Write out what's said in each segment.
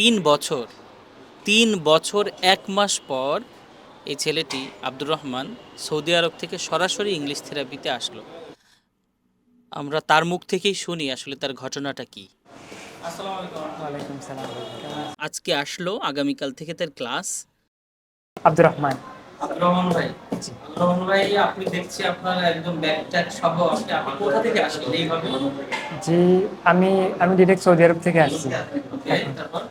তিন বছর তিন বছর এক মাস পর এই ছেলেটি আব্দুর রহমান সৌদি আরব থেকে সরাসরি ইংলিশ থেরাপিতে আসলো। আমরা তার মুখ থেকেই শুনি আসলে তার ঘটনাটা কি? আজকে আসলো আগামীকাল থেকে তার ক্লাস। আব্দুর রহমান। আব্দুর রহমান ভাই। আব্দুর রহমান ভাই আপনি দেখছি আপনার একদম ব্যাগট্যাগ সহ আপনি আপনি কোথা থেকে আসলেন এইভাবে? জি আমি আমি ডিরেক্ট সৌদি আরব থেকে আসছি। তারপর?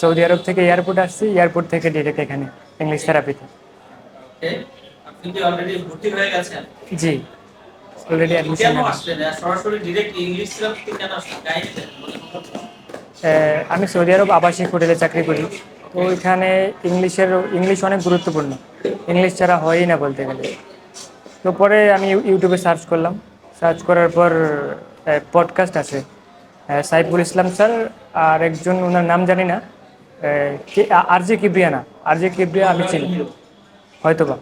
সৌদি আরব থেকে এয়ারপোর্ট আসছি এয়ারপোর্ট থেকে ডিরেক্ট এখানে ইংলিশ থেরাপিতে জি অলরেডি অ্যাডমিশন আমি সৌদি আরব আবাসিক হোটেলে চাকরি করি। তো ওইখানে ইংলিশের ইংলিশ অনেক গুরুত্বপূর্ণ। ইংলিশ ছাড়া হয়ই না বলতে গেলে। তো পরে আমি ইউটিউবে সার্চ করলাম। সার্চ করার পর পডকাস্ট আছে। সাইফুল ইসলাম স্যার আর একজন ওনার নাম জানি না। আর জে কিবরিয়া না আর জে কিবরিয়া আমি চিনি। হয়তোবা।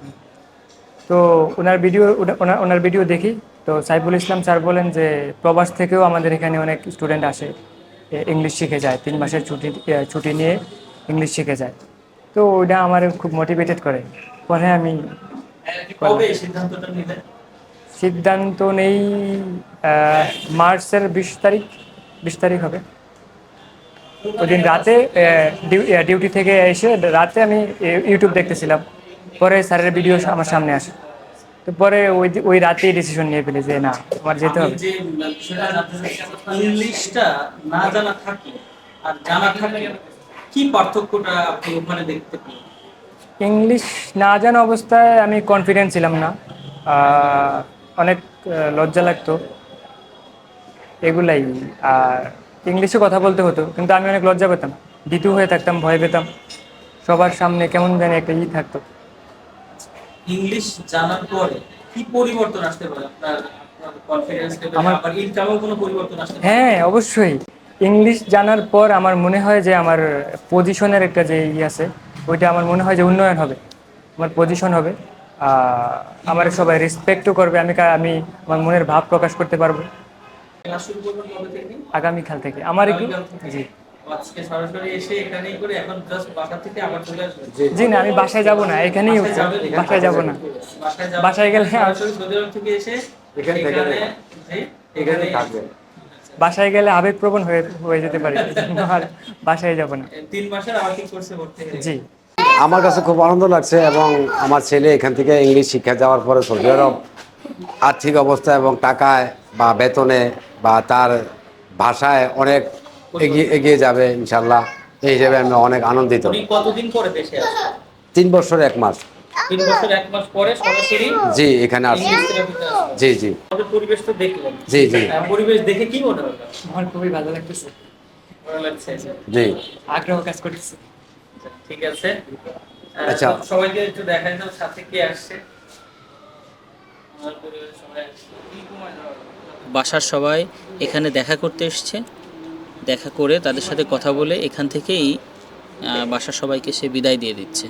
তো ওনার ভিডিও ওনা- ওনার ওনার ভিডিও দেখি। তো সাইফুল ইসলাম স্যার বলেন যে প্রবাস থেকেও আমাদের এখানে অনেক স্টুডেন্ট আসে। ইংলিশ শিখে যায়। তিন মাসের ছুটি ছুটি নিয়ে ইংলিশ শিখে যায়। তো ওইটা আমার খুব মোটিভেটেড করে। পরে আমি সিদ্ধান্ত নেই মার্চের বিশ তারিখ। বিশ তারিখ হবে। ওই দিন রাতে ডিউটি থেকে এসে রাতে আমি ইউটিউব দেখতেছিলাম। পরে স্যারের ভিডিও আমার সামনে আসে। তো পরে ওই ওই রাতেই ডিসিশন নিয়ে ফেলি যে না আমার যেতে হবে। যে বিষয়টা জানতে চাচ্ছি, ইংলিশটা না জানা থাকলে আর জানা থাকলে কি পার্থক্যটা আপনি ওখানে দেখতে পেলেন ইংলিশ না জানা অবস্থায় আমি কনফিডেন্ট ছিলাম না। অনেক লজ্জা লাগতো। এগুলাই। আর ইংলিশে কথা বলতে হতো কিন্তু আমি অনেক লজ্জা পেতাম। ভীতু হয়ে থাকতাম ভয় পেতাম। সবার সামনে কেমন জানি একটা ই থাকতো। ইংলিশ জানার পরে কি পরিবর্তন আসতে পারে? আপনার আপনার কনফিডেন্স লেভেল আমার- কোনো পরিবর্তন আসতে হ্যাঁ অবশ্যই। ইংলিশ জানার পর আমার মনে হয় যে আমার পজিশনের একটা যে ই আছে ওইটা আমার মনে হয় যে উন্নয়ন হবে। আমার পজিশন হবে। আমার সবাই রেসপেক্টও করবে। আমি আমি আমার মনের ভাব প্রকাশ করতে পারব। ক্লাস শুরু করবেন কবে থেকে? আগামীকাল থেকে। আমার একটু জি। আজকে সরাসরি এসে এখানেই করে এখন জাস্ট বাসা থেকে আবার চলে আসবেন? জি। না আমি বাসায় যাব না এখানেই বাসায় যাব না। বাসায় গেলে সরাসরি সৌদি আরব থেকে এসে এখানে এখানে জি, বাসায় গেলে আবেগপ্রবণ হয়ে হয়ে যেতে পারি। আর বাসায় যাব না। তিন মাসের আবাসিক কোর্সে ভর্তি জি। আমার কাছে খুব আনন্দ লাগছে এবং আমার ছেলে এখান থেকে ইংলিশ শিক্ষা যাওয়ার পরে সৌদি আরব আর্থিক অবস্থা এবং টাকায় বা বেতনে বা তার ভাষায় অনেক এগিয়ে এগিয়ে যাবে ইনশাল্লাহ। এই হিসেবে আমি অনেক আনন্দিত। কতদিন পরে দেশে তিন বছর এক মাস। তিন বছর এক মাস পরে সরাসরি জি এখানে আসছি। জি জি। পরিবেশ তো দেখলেন। জি জি। পরিবেশ দেখে কি মনে হলো? আমার খুবই ভালো লাগতেছে। ভালো লাগছে। জি। আগ্রহ কাজ করতেছে। ঠিক আছে। আচ্ছা। সবাইকে একটু দেখাই দাও সাথে কে আসছে। বাসার সবাই এখানে দেখা করতে এসছে। দেখা করে তাদের সাথে কথা বলে এখান থেকেই বাসার সবাইকে সে বিদায় দিয়ে দিচ্ছে।